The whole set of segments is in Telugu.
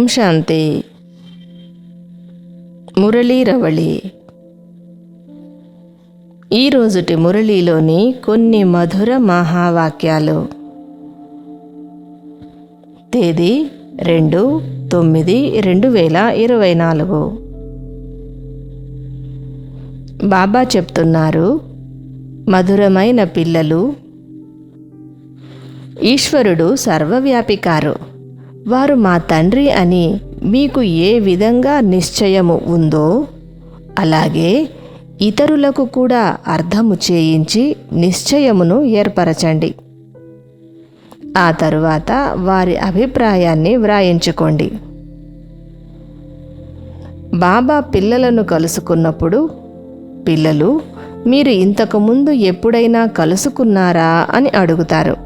ఓం శాంతి. మురళీ రవళి. ఈరోజుటి మురళీలోని కొన్ని మధుర మహావాక్యాలు. తేదీ రెండు తొమ్మిది రెండు వేల ఇరవై నాలుగు. బాబా చెప్తున్నారు మధురమైన పిల్లలు ఈశ్వరుడు సర్వవ్యాపికారు. వారు మా తండ్రి అని మీకు ఏ విధంగా నిశ్చయము ఉందో అలాగే ఇతరులకు కూడా అర్థము చేయించి నిశ్చయమును ఏర్పరచండి. ఆ తరువాత వారి అభిప్రాయాన్ని వ్రాయించుకోండి. బాబా పిల్లలను కలుసుకున్నప్పుడు పిల్లలు మీరు ఇంతకుముందు ఎప్పుడైనా కలుసుకున్నారా? అని అడుగుతారు.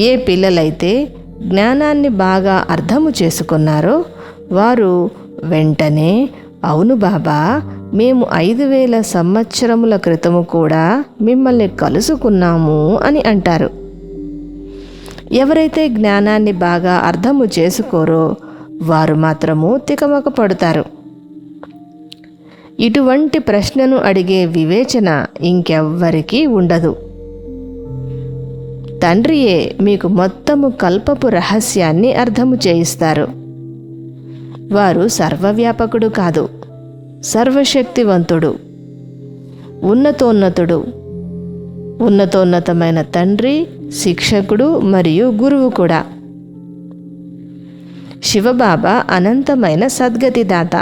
ఏ పిల్లలైతే జ్ఞానాన్ని బాగా అర్థము చేసుకున్నారో వారు వెంటనే అవును బాబా మేము ఐదు వేల సంవత్సరముల క్రితము కూడా మిమ్మల్ని కలుసుకున్నాము అని అంటారు. ఎవరైతే జ్ఞానాన్ని బాగా అర్థము చేసుకోరో వారు మాత్రము తికమక పడతారు. ఇటువంటి ప్రశ్నను అడిగే వివేచన ఇంకెవ్వరికీ ఉండదు. తండ్రియే మీకు మొత్తము కల్పపు రహస్యాన్ని అర్థము చేయిస్తారు. వారు సర్వవ్యాపకుడు కాదు సర్వశక్తివంతుడు ఉన్నతోన్నతుడు. ఉన్నతోన్నతమైన తండ్రి శిక్షకుడు మరియు గురువు కూడా. శివబాబా అనంతమైన సద్గతిదాత.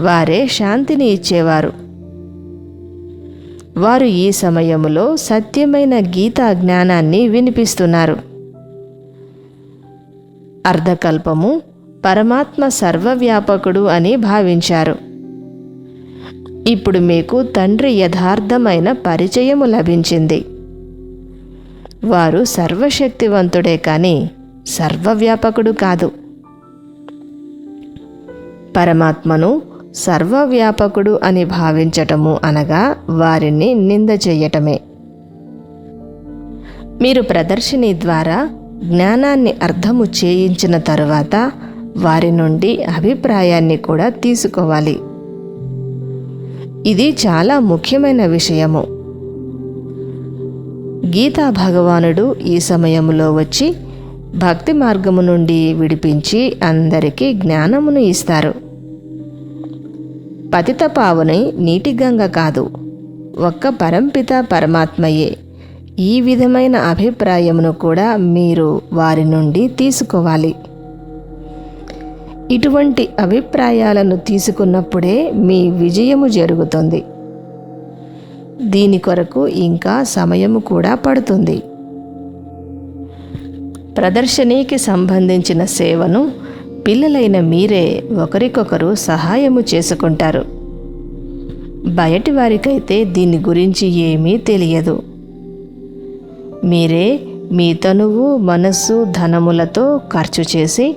వారే శాంతిని ఇచ్చేవారు. వారు ఈ సమయంలో సత్యమైన గీతా జ్ఞానాన్ని వినిపిస్తున్నారు. అర్ధకల్పము పరమాత్మ సర్వవ్యాపకుడు అని భావించారు. ఇప్పుడు మీకు తండ్రి యథార్థమైన పరిచయము లభించింది. వారు సర్వశక్తివంతుడే కానీ సర్వవ్యాపకుడు కాదు. పరమాత్మను సర్వవ్యాపకుడు అని భావించటము అనగా వారిని నింద చేయటమే. మీరు ప్రదర్శిని ద్వారా జ్ఞానాన్ని అర్థము చేయించిన తరువాత వారి నుండి అభిప్రాయాన్ని కూడా తీసుకోవాలి. ఇది చాలా ముఖ్యమైన విషయము. గీతా భగవానుడు ఈ సమయంలో వచ్చి భక్తి మార్గము నుండి విడిపించి అందరికీ జ్ఞానమును ఇస్తారు. పతిత పావుని నీటి గంగ కాదు. ఒక్క పరంపిత పరమాత్మయే. ఈ విధమైన అభిప్రాయమును కూడా మీరు వారి నుండి తీసుకోవాలి. ఇటువంటి అభిప్రాయాలను తీసుకున్నప్పుడే మీ విజయము జరుగుతుంది. దీని కొరకు ఇంకా సమయము కూడా పడుతుంది. ప్రదర్శనీకి సంబంధించిన సేవను పిల్లలైన మీరే ఒకరికొకరు సహాయము చేసుకుంటారు. బయటి వారికైతే దీని గురించి ఏమీ తెలియదు. మీరే మీ తనువు మనస్సు ధనములతో ఖర్చు చేసి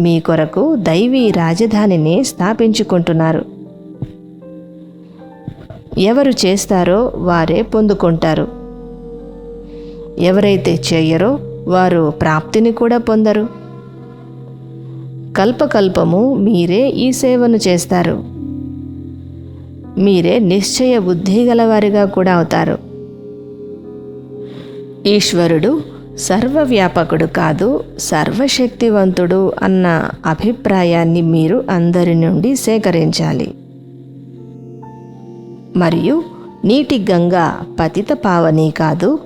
మీ కొరకు దైవీ రాజధానిని స్థాపించుకుంటున్నారు. ఎవరు చేస్తారో వారే పొందుకుంటారు. ఎవరైతే చేయరో వారు ప్రాప్తిని కూడా పొందరు. కల్పకల్పము మీరే ఈ సేవను చేస్తారు. మీరే నిశ్చయ బుద్ధి గలవారిగా కూడా అవుతారు. ఈశ్వరుడు సర్వవ్యాపకుడు కాదు సర్వశక్తివంతుడు అన్న అభిప్రాయాన్ని మీరు అందరి నుండి సేకరించాలి. మరియు నీటి గంగ పతిత పావని కాదు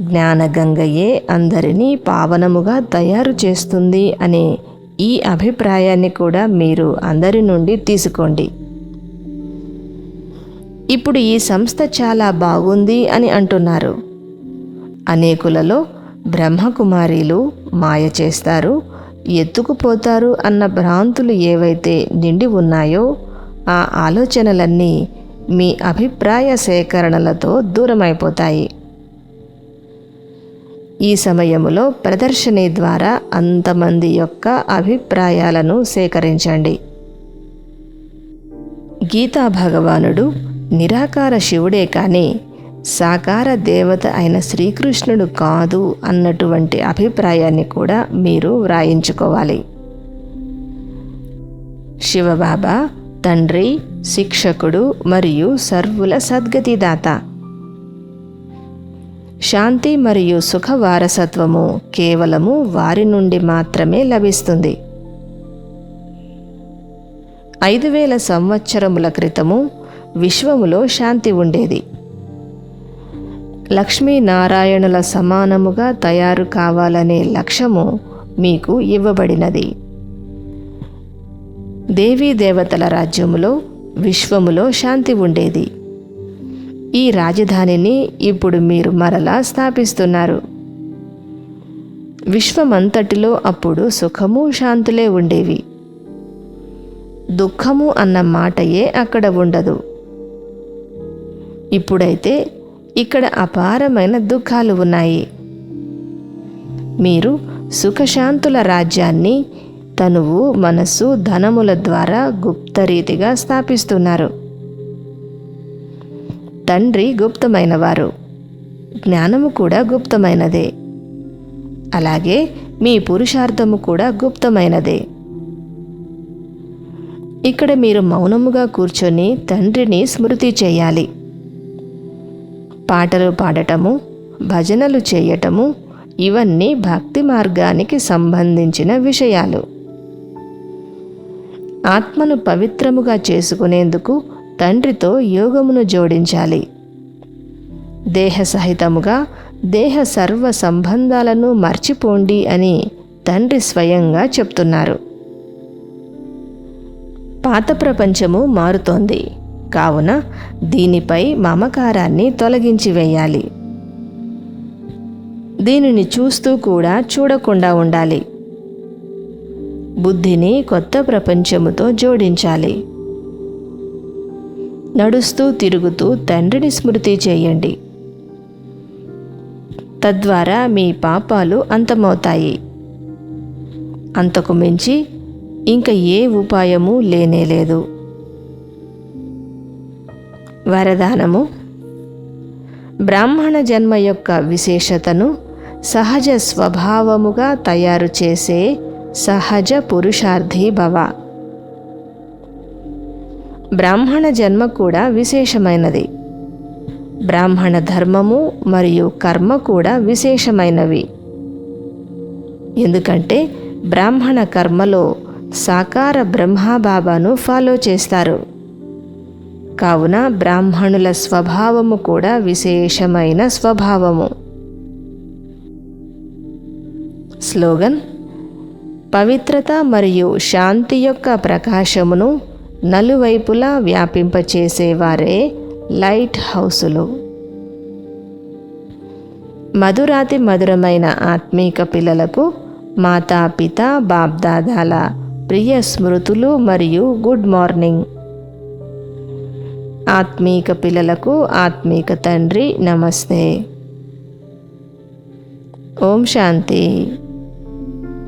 జ్ఞానగంగయే అందరినీ పావనముగా తయారు చేస్తుంది అనే ఈ అభిప్రాయాన్ని కూడా మీరు అందరి నుండి తీసుకోండి. ఇప్పుడు ఈ సంస్థ చాలా బాగుంది అని అంటున్నారు. అనేకులలో బ్రహ్మకుమారీలు మాయ చేస్తారు ఎత్తుకుపోతారు అన్న భ్రాంతులు ఏవైతే నిండి ఉన్నాయో ఆ ఆలోచనలన్నీ మీ అభిప్రాయ సేకరణలతో దూరమైపోతాయి. ఈ సమయములో ప్రదర్శని ద్వారా అంతమంది యొక్క అభిప్రాయాలను సేకరించండి. గీతా భగవానుడు నిరాకార శివుడే కానీ సాకార దేవత అయిన శ్రీకృష్ణుడు కాదు అన్నటువంటి అభిప్రాయాన్ని కూడా మీరు వ్రాయించుకోవాలి. శివబాబా తండ్రి శిక్షకుడు మరియు సర్వుల సద్గతిదాత. శాంతి మరియు సుఖ వారసత్వము కేవలము వారి నుండి మాత్రమే లభిస్తుంది. ఐదు వేల సంవత్సరముల క్రితము విశ్వములో శాంతి ఉండేది. లక్ష్మీనారాయణుల సమానముగా తయారు కావాలనే లక్ష్యము మీకు ఇవ్వబడినది. దేవీ దేవతల రాజ్యములో విశ్వములో శాంతి ఉండేది. ఈ రాజధానిని ఇప్పుడు మీరు మరలా స్థాపిస్తున్నారు. విశ్వమంతటిలో అప్పుడు సుఖము శాంతులే ఉండేవి. దుఃఖము అన్న మాటయే అక్కడ ఉండదు. ఇప్పుడైతే ఇక్కడ అపారమైన దుఃఖాలు ఉన్నాయి. మీరు సుఖశాంతుల రాజ్యాన్ని తనువు మనస్సు ధనముల ద్వారా గుప్తరీతిగా స్థాపిస్తున్నారు. తండ్రి గుప్తమైనవారు. జ్ఞానము కూడా గుప్తమైనదే. అలాగే మీ పురుషార్థము కూడా గుప్తమైనదే. ఇక్కడ మీరు మౌనముగా కూర్చొని తండ్రిని స్మృతి చేయాలి. పాటలు పాడటము భజనలు చేయటము ఇవన్నీ భక్తి మార్గానికి సంబంధించిన విషయాలు. ఆత్మను పవిత్రముగా చేసుకునేందుకు తండ్రితో యోగమును జోడించాలి. దేహ సహితముగా దేహ సర్వ సంబంధాలను మర్చిపోండి అని తండ్రి స్వయంగా చెప్తున్నారు. పాత ప్రపంచము మారుతోంది. కావున దీనిపై మమకారాన్ని తొలగించి వేయాలి. దీనిని చూస్తూ కూడా చూడకుండా ఉండాలి. బుద్ధిని కొత్త ప్రపంచముతో జోడించాలి. నడుస్తూ తిరుగుతూ తండ్రిని స్మృతి చేయండి. తద్వారా మీ పాపాలు అంతమవుతాయి. అంతకు మించి ఇంక ఏ ఉపాయము లేనేలేదు వరదానము. బ్రాహ్మణ జన్మ యొక్క విశేషతను సహజ స్వభావముగా తయారు చేసే సహజ పురుషార్థి భవ. బ్రాహ్మణ జన్మ కూడా విశేషమైనది. బ్రాహ్మణ ధర్మము మరియు కర్మ కూడా విశేషమైనవి. ఎందుకంటే బ్రాహ్మణ కర్మలో సాకార బ్రహ్మబాబాను ఫాలో చేస్తారు. కావున బ్రాహ్మణుల స్వభావము కూడా విశేషమైన స్వభావము. స్లోగన్ పవిత్రత మరియు శాంతి యొక్క ప్రకాశమును నలువైపులా వ్యాపింపచేసేవారే లైట్ హౌసులు. మధురాతి మధురమైన ఆత్మీక పిల్లలకు మాతాపిత బాబ్దాదాల ప్రియ స్మృతులు మరియు గుడ్ మార్నింగ్. ఆత్మీక పిల్లలకు ఆత్మీక తండ్రి నమస్తే. ఓం శాంతి.